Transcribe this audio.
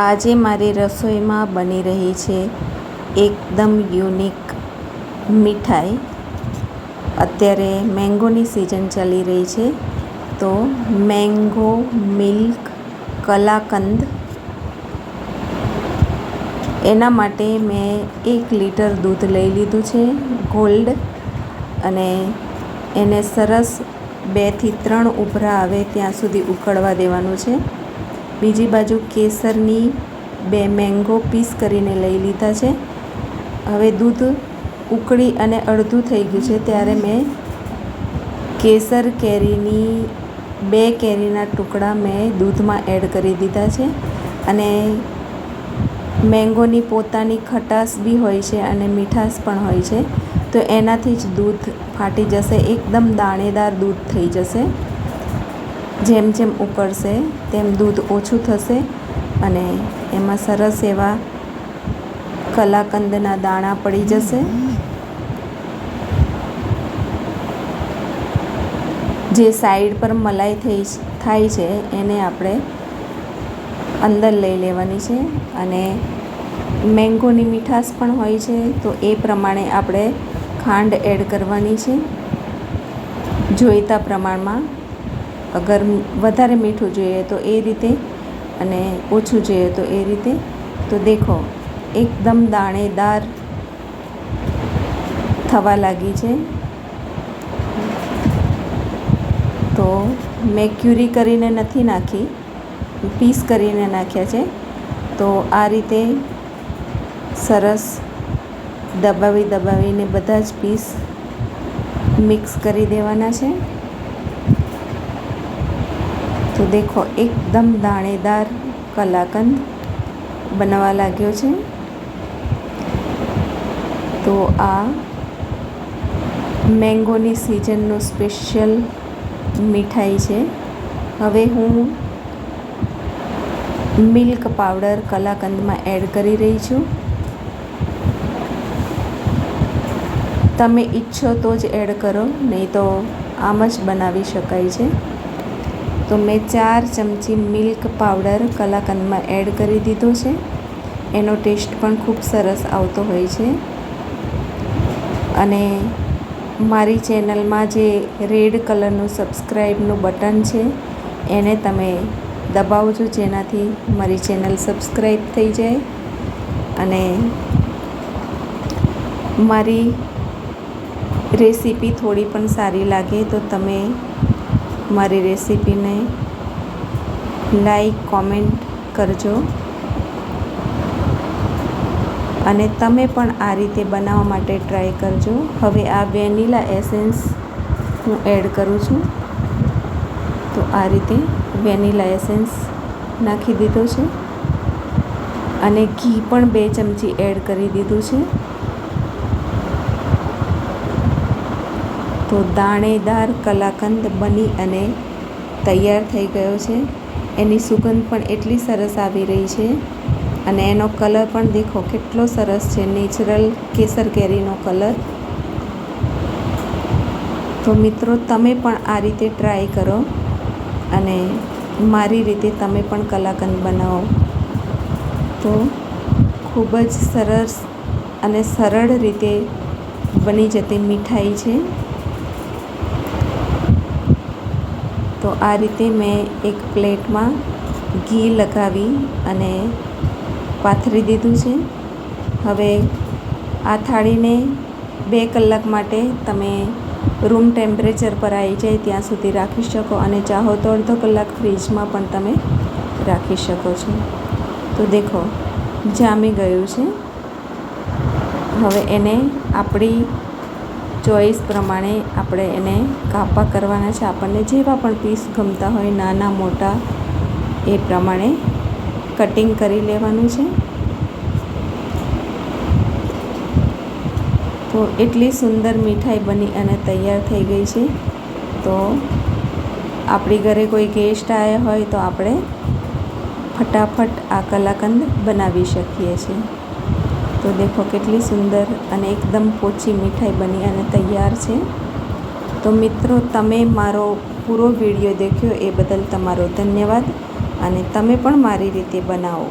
આજે મારી રસોઈમાં બની રહી છે એકદમ યુનિક મીઠાઈ. અત્યારે મેંગોની સિઝન ચાલી રહી છે. તો મેંગો, મિલ્ક, કલાકંદ એના માટે મેં એક લીટર દૂધ લઈ લીધું છે, ગોલ્ડ. અને એને સરસ બેથી ત્રણ ઉભરા આવે ત્યાં સુધી ઉકળવા દેવાનું છે. બીજી બાજુ કેસરની બે મેંગો પીસ કરીને લઈ લીધા છે. હવે દૂધ ઉકળી અને અડધું થઈ ગયું છે ત્યારે મેં કેસર કેરીની, બે કેરીના ટુકડા મેં દૂધમાં એડ કરી દીધા છે અને મેંગોની પોતાની ખટાશ બી હોય છે અને મીઠાશ પણ હોય છે. તો એનાથી જ દૂધ ફાટી જશે, એકદમ દાણેદાર દૂધ થઈ જશે. જેમ જેમ ઉકળશે તેમ દૂધ ઓછું થશે અને એમાં સરસ એવા કલાકંદના દાણા પડી જશે. જે સાઈડ પર મલાઈ થઈ થાય છે, એને આપણે અંદર લઈ લેવાની છે અને મેંગોની મીઠાશ પણ હોય છે, તો એ પ્રમાણે આપણે ખાંડ એડ કરવાની છે, જોઈતા પ્રમાણમાં. અગર વધારે મીઠું જોઈએ તો એ રીતે અને ઓછું જોઈએ તો એ રીતે. તો દેખો, એકદમ દાણેદાર થવા લાગી છે. તો મેં ક્યુરી કરીને નથી નાખી, પીસ કરીને નાખ્યા છે. તો આ રીતે સરસ દબાવી દબાવીને બધા જ પીસ મિક્સ કરી દેવાના છે. તો દેખો, એકદમ દાણેદાર કલાકંદ બનવા લાગ્યો છે. તો આ મેંગોની સિઝનનું સ્પેશિયલ મીઠાઈ છે. હવે હું મિલ્ક પાવડર કલાકંદમાં એડ કરી રહી છું. તમે ઈચ્છો તો જ એડ કરો, નહીં તો આમ જ બનાવી શકાય છે. તો મેં ચાર ચમચી મિલ્ક પાવડર કલાકંદમાં એડ કરી દીધો છે. એનો ટેસ્ટ પણ ખૂબ સરસ આવતો હોય છે. અને મારી ચેનલમાં જે રેડ કલરનું સબસ્ક્રાઈબનું બટન છે, એને તમે દબાવજો જેનાથી મારી ચેનલ સબસ્ક્રાઈબ થઈ જાય. અને મારી રેસીપી થોડી પણ સારી લાગે તો તમે મારી રેસીપીને લાઈક, કોમેન્ટ કરજો. અને તમે પણ આ રીતે બનાવવા માટે ટ્રાય કરજો. હવે આ વેનીલા એસેન્સ હું એડ કરું છું. તો આ રીતે વેનીલા એસેન્સ નાખી દીધો છે. અને ઘી પણ બે ચમચી એડ કરી દીધું છે. તો દાણેદાર કલાકંદ બની અને તૈયાર થઈ ગયો છે. એની સુગંધ પણ એટલી સરસ આવી રહી છે અને એનો કલર પણ દેખો, કેટલો સરસ છે. નેચરલ કેસર કેરીનો કલર. તો મિત્રો, તમે પણ આ રીતે ટ્રાય કરો અને મારી રીતે તમે પણ કલાકંદ બનાવો. તો ખૂબ જ સરસ અને સરળ રીતે બની જતી મીઠાઈ છે. તો આ રીતે મેં એક પ્લેટમાં ઘી લગાવી અને પાથરી દીધું છે. હવે આ થાળીને બે કલાક માટે તમે રૂમ ટેમ્પરેચર પર આવી જાય ત્યાં સુધી રાખી શકો અને ચાહો તો અડધો કલાક ફ્રીજમાં પણ તમે રાખી શકો છો. તો દેખો, જામી ગયું છે. હવે એને આપણી ચોઈસ પ્રમાણે આપણે એને કાપા કરવાના છે. આપણને જેવા પણ પીસ ગમતા હોય, નાના, મોટા, એ પ્રમાણે કટિંગ કરી લેવાનું છે. તો એટલી સુંદર મીઠાઈ બની અને તૈયાર થઈ ગઈ છે. તો આપણી ઘરે કોઈ ગેસ્ટ આવ્યા હોય તો આપણે ફટાફટ આ કલાકંદ બનાવી શકીએ છીએ. તો દેખો કેટલી સુંદર અને એકદમ પોચી મીઠાઈ બની અને તૈયાર છે. તો મિત્રો, તમે મારો પૂરો વીડિયો દેખ્યો એ બદલ તમારો ધન્યવાદ અને તમે પણ મારી રીતે બનાવો.